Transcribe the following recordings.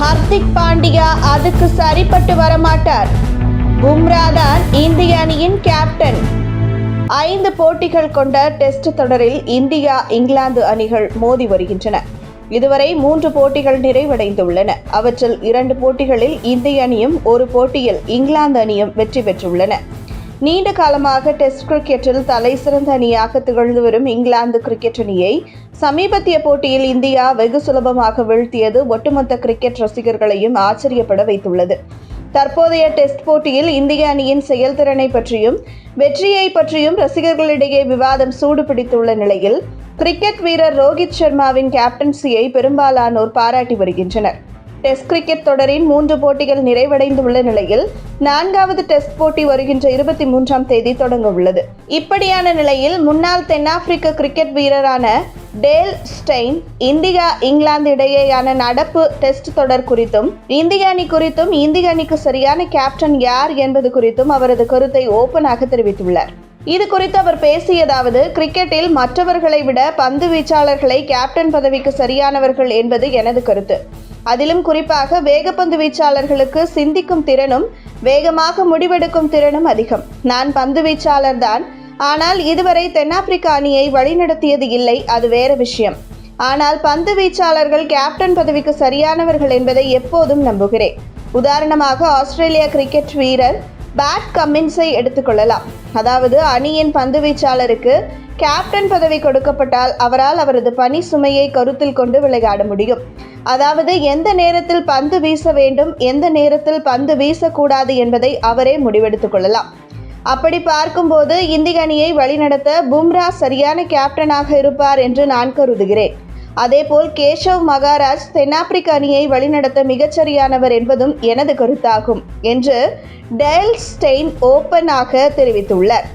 ஹர்திக் பாண்டியா அதுக்கு சரிப்பட்டு வரமாட்டார். பும்ரா தான் இந்திய அணியின் கேப்டன் ஐந்து போட்டிகள் கொண்ட டெஸ்ட் தொடரில் இந்தியா இங்கிலாந்து அணிகள் மோதி வருகின்றன. இதுவரை மூன்று போட்டிகள் நிறைவடைந்துள்ளன. அவற்றில் இரண்டு போட்டிகளில் இந்திய அணியும் ஒரு போட்டியில் இங்கிலாந்து அணியும் வெற்றி பெற்றுள்ளன. நீண்ட காலமாக டெஸ்ட் கிரிக்கெட்டில் தலை சிறந்த அணியாக திகழ்ந்து வரும் இங்கிலாந்து கிரிக்கெட் அணியை சமீபத்திய போட்டியில் இந்தியா வெகு சுலபமாக வீழ்த்தியது. ஒட்டுமொத்த கிரிக்கெட் ரசிகர்களையும் ஆச்சரியப்பட வைத்துள்ளது. தற்போதைய டெஸ்ட் போட்டியில் இந்திய அணியின் செயல்திறனை பற்றியும் வெற்றியை பற்றியும் ரசிகர்களிடையே விவாதம் சூடு பிடித்துள்ள நிலையில் கிரிக்கெட் வீரர் ரோஹித் சர்மாவின் கேப்டன்சியை பெரும்பாலானோர் பாராட்டி வருகின்றனர். டெஸ்ட் கிரிக்கெட் தொடரின் மூன்று போட்டிகள் நிறைவடைந்துள்ள நிலையில் நான்காவது டெஸ்ட் போட்டி வருகின்ற இருபத்தி மூன்றாம் தேதி தொடங்க உள்ளது இப்படியான நிலையில் முன்னாள் தென்னாப்பிரிக்க கிரிக்கெட் வீரரான டேல் ஸ்டெயின் இந்தியா இங்கிலாந்து இடையேயான நடப்பு டெஸ்ட் தொடர் குறித்தும் இந்திய அணி குறித்தும் இந்திய அணிக்கு சரியான கேப்டன் யார் என்பது குறித்தும் அவரது கருத்தை ஓபனாக தெரிவித்துள்ளார். இது குறித்து அவர் பேசியதாவது கிரிக்கெட்டில் மற்றவர்களை விட பந்து வீச்சாளர்களை கேப்டன் பதவிக்கு சரியானவர்கள் என்பது எனது கருத்து. அதிலும் குறிப்பாக வேகப்பந்து வீச்சாளர்களுக்கு சிந்திக்கும் திறனும் வேகமாக முடிவெடுக்கும் திறனும் அதிகம். நான் பந்து வீச்சாளர் தான். ஆனால் இதுவரை தென்னாப்பிரிக்க அணியை வழிநடத்தியது இல்லை அது வேற விஷயம். ஆனால் பந்து வீச்சாளர்கள் கேப்டன் பதவிக்கு சரியானவர்கள் என்பதை எப்போதும் நம்புகிறேன். உதாரணமாக ஆஸ்திரேலிய கிரிக்கெட் வீரர் பேட் கம்மின்ஸை எடுத்துக்கொள்ளலாம். அதாவது அணியின் பந்து வீச்சாளருக்கு கேப்டன் பதவி கொடுக்கப்பட்டால் அவரால் அவரது பணி சுமையை கருத்தில் கொண்டு விளையாட முடியும். அதாவது எந்த நேரத்தில் பந்து வீச வேண்டும் எந்த நேரத்தில் பந்து வீசக்கூடாது என்பதை அவரே முடிவெடுத்துக் கொள்ளலாம். அப்படி பார்க்கும்போது இந்திய அணியை வழிநடத்த பும்ரா சரியான கேப்டனாக இருப்பார் என்று நான் கருதுகிறேன். அதேபோல் கேஷவ் மகாராஜ் தென்னாப்பிரிக்க அணியை வழிநடத்த மிகச்சரியானவர் என்பதும் எனது கருத்தாகும் என்று டெல் ஸ்டெயின் ஓப்பனாக தெரிவித்துள்ளார்.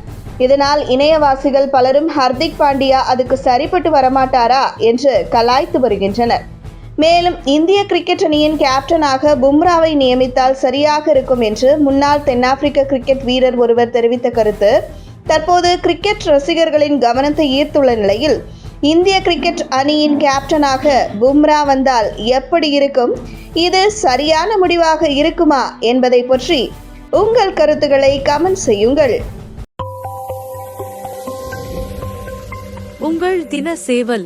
இதனால் இணையவாசிகள் பலரும் ஹர்திக் பாண்டியா அதுக்கு சரிப்பட்டு வரமாட்டாரா என்று கலாய்த்து வருகின்றனர். மேலும் இந்திய கிரிக்கெட் அணியின் கேப்டனாக பும்ராவை நியமித்தால் சரியாக இருக்கும் என்று முன்னாள் தென்னாப்பிரிக்க கிரிக்கெட் வீரர் ஒருவர் தெரிவித்த கருத்து தற்போது கிரிக்கெட் ரசிகர்களின் கவனத்தை ஈர்த்துள்ள நிலையில் இந்திய கிரிக்கெட் அணியின் கேப்டனாக பும்ரா வந்தால் எப்படி இருக்கும்? இது சரியான முடிவாக இருக்குமா என்பதை பற்றி உங்கள் கருத்துக்களை கமெண்ட் செய்யுங்கள். உங்கள் தின சேவல்